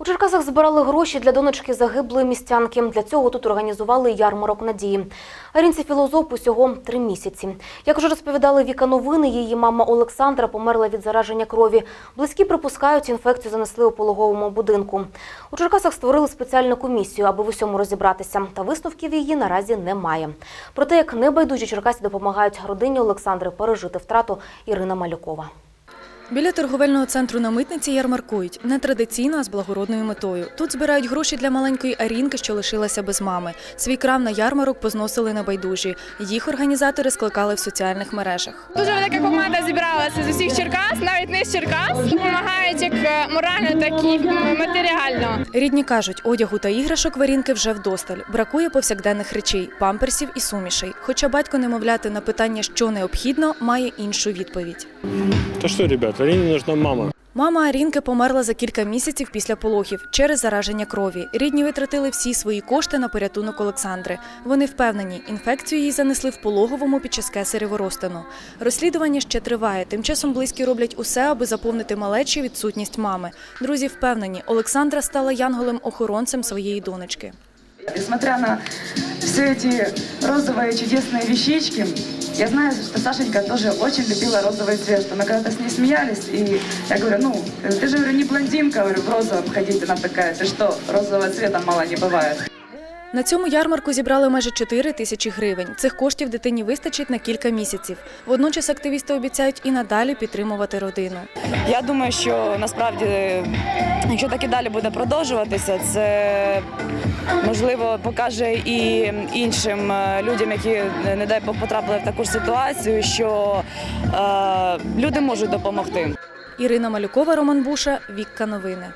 У Черкасах збирали гроші для донечки загиблої містянки. Для цього тут організували ярмарок надії. Арінці філозоф усього три місяці. Як вже розповідали Віка новини, її мама Олександра померла від зараження крові. Близькі припускають, інфекцію занесли у пологовому будинку. У Черкасах створили спеціальну комісію, аби в усьому розібратися. Та висновків її наразі немає. Про те, як небайдужі черкасі допомагають родині Олександри пережити втрату Ірина Малюкова. Біля торговельного центру на митниці ярмаркують нетрадиційно, а з благородною метою. Тут збирають гроші для маленької Арінки, що лишилася без мами. Свій крам на ярмарок позносили небайдужі. Їх організатори скликали в соціальних мережах. Дуже велика команда зібралася з усіх Черкас, навіть не з Черкас. Допомагають як е, морально, так і матеріально. Рідні кажуть, одягу та іграшок в Арінки вже вдосталь. Бракує повсякденних речей, памперсів і сумішей. Хоча батько немовляти на питання, що необхідно, має іншу відповідь. То что, ребята, Арине нужна мама. Мама Арінки померла за кілька місяців після пологів через зараження крові. Рідні витратили всі свої кошти на порятунок Олександри. Вони впевнені, інфекцію їй занесли в пологовому під час кесаревого розтину. Розслідування ще триває. Тим часом близькі роблять усе, аби заповнити малечі відсутність мами. Друзі впевнені, Олександра стала янголем-охоронцем своєї донечки. Несмотря на все эти розовые чудесные вещички, я знаю, что Сашенька тоже очень любила розовый цвет, что мы когда-то с ней смеялись, и я говорю, ну, ты же, говорю, не блондинка, говорю, в розовом ходить, она такая, ты что, розового цвета мало не бывает. На цьому ярмарку зібрали майже 4 тисячі гривень. Цих коштів дитині вистачить на кілька місяців. Водночас активісти обіцяють і надалі підтримувати родину. Я думаю, що насправді, якщо так і далі буде продовжуватися, це можливо покаже і іншим е, людям, які не дай Бог потрапили в таку ж ситуацію, що е, люди можуть допомогти. Ірина Малюкова, Роман Буша, Вікка Новини.